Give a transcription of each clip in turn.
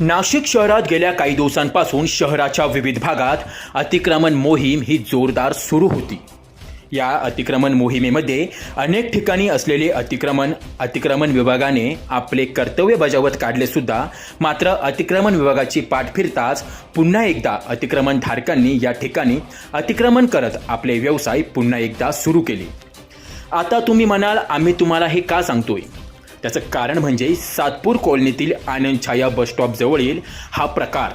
नाशिक शहरात गेल्या काही दिवसांपासून शहराच्या विविध भागात अतिक्रमण मोहीम ही जोरदार सुरू होती. या अतिक्रमण मोहिमेमध्ये अनेक ठिकाणी असलेले अतिक्रमण अतिक्रमण विभागाने आपले कर्तव्य बजावत काढले सुद्धा मात्र अतिक्रमण विभागाची पाठ फिरताच पुन्हा एकदा अतिक्रमण धारकांनी या ठिकाणी अतिक्रमण करत आपले व्यवसाय पुन्हा एकदा सुरू केले. आता तुम्ही म्हणाल आम्ही तुम्हाला हे का सांगतोय? त्याचं कारण म्हणजे सातपूर कॉलनीतील आनंद छाया बस जवळील हा प्रकार.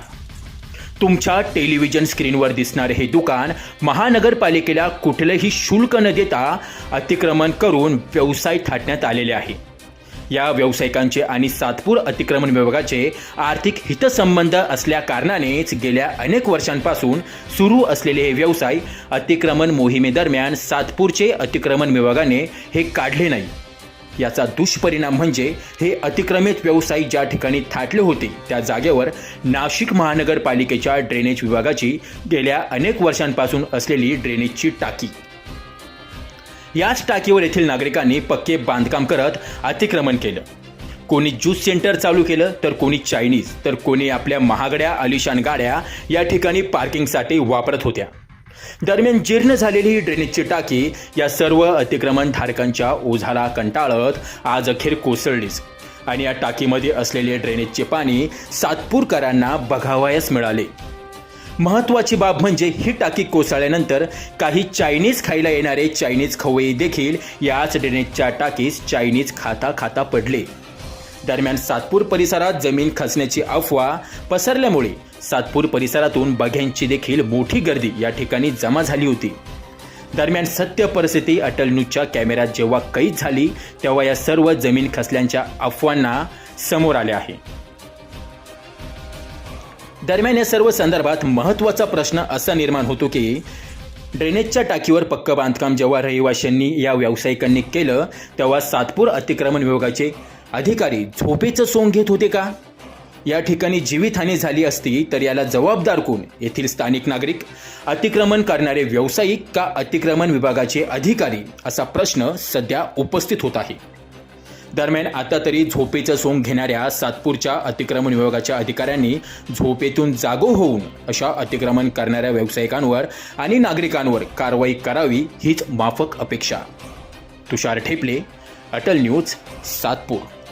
तुमच्या टेलिव्हिजन स्क्रीनवर दिसणारे हे दुकान महानगरपालिकेला कुठलंही शुल्क न देता अतिक्रमण करून व्यवसाय थाटण्यात आलेले आहे. या व्यावसायिकांचे आणि सातपूर अतिक्रमण विभागाचे आर्थिक हितसंबंध असल्या कारणानेच गेल्या अनेक वर्षांपासून सुरू असलेले हे व्यवसाय अतिक्रमण मोहिमेदरम्यान सातपूरचे अतिक्रमण विभागाने हे काढले नाही. याचा दुष्परिणाम म्हणजे हे अतिक्रमित व्यवसायिक ज्या ठिकाणी थाटले होते त्या जागेवर नाशिक महानगरपालिकेच्या ड्रेनेज विभागाची गेल्या अनेक वर्षांपासून असलेली ड्रेनेजची टाकी. याच टाकीवर येथील नागरिकांनी पक्के बांधकाम करत अतिक्रमण केलं. कोणी ज्यूस सेंटर चालू केलं तर कोणी चायनीज तर कोणी आपल्या महागड्या आलिशान गाड्या या ठिकाणी पार्किंगसाठी वापरत होत्या. दरम्यान जीर्ण झालेली ही ड्रेनेजची टाकी या सर्व अतिक्रमण धारकांच्या ओझाला कंटाळत आज अखेर कोसळलीच. आणि या टाकीमध्ये असलेले ड्रेनेजचे पाणी सातपूरकरांना बघावयास मिळाले. महत्वाची बाब म्हणजे ही टाकी कोसळल्यानंतर काही चायनीज खायला येणारे चायनीज खवई देखील याच ड्रेनेजच्या टाकीस चायनीज खाता खाता पडले. दरम्यान सातपूर परिसरात जमीन खचण्याची अफवा पसरल्यामुळे सातपूर परिसरातून बघ्यांची देखील मोठी गर्दी या ठिकाणी जमा झाली होती. दरम्यान सत्य परिस्थिती अटल न्यूजच्या कॅमेऱ्यात जेव्हा कैद झाली तेव्हा या सर्व जमीन खसल्यांच्या अफवांना समोर आल्या आहे. दरम्यान या सर्व संदर्भात महत्त्वाचा प्रश्न असा निर्माण होतो की ड्रेनेजच्या टाकीवर पक्क बांधकाम जेव्हा रहिवाशांनी या व्यावसायिकांनी केलं तेव्हा सातपूर अतिक्रमण विभागाचे अधिकारी झोपेचं सोंग घेत होते का? या ठिकाणी जीवितहानी झाली असती तर याला जबाबदार कोण? येथील स्थानिक नागरिक अतिक्रमण करणारे व्यावसायिक का अतिक्रमण विभागाचे अधिकारी? असा प्रश्न सध्या उपस्थित होत आहे. दरम्यान आता तरी झोपेचं सोंग घेणाऱ्या सातपूरच्या अतिक्रमण विभागाच्या अधिकाऱ्यांनी झोपेतून जागो होऊन अशा अतिक्रमण करणाऱ्या व्यावसायिकांवर आणि नागरिकांवर कारवाई करावी हीच माफक अपेक्षा. तुषार ठेपले अटल न्यूज सातपूर.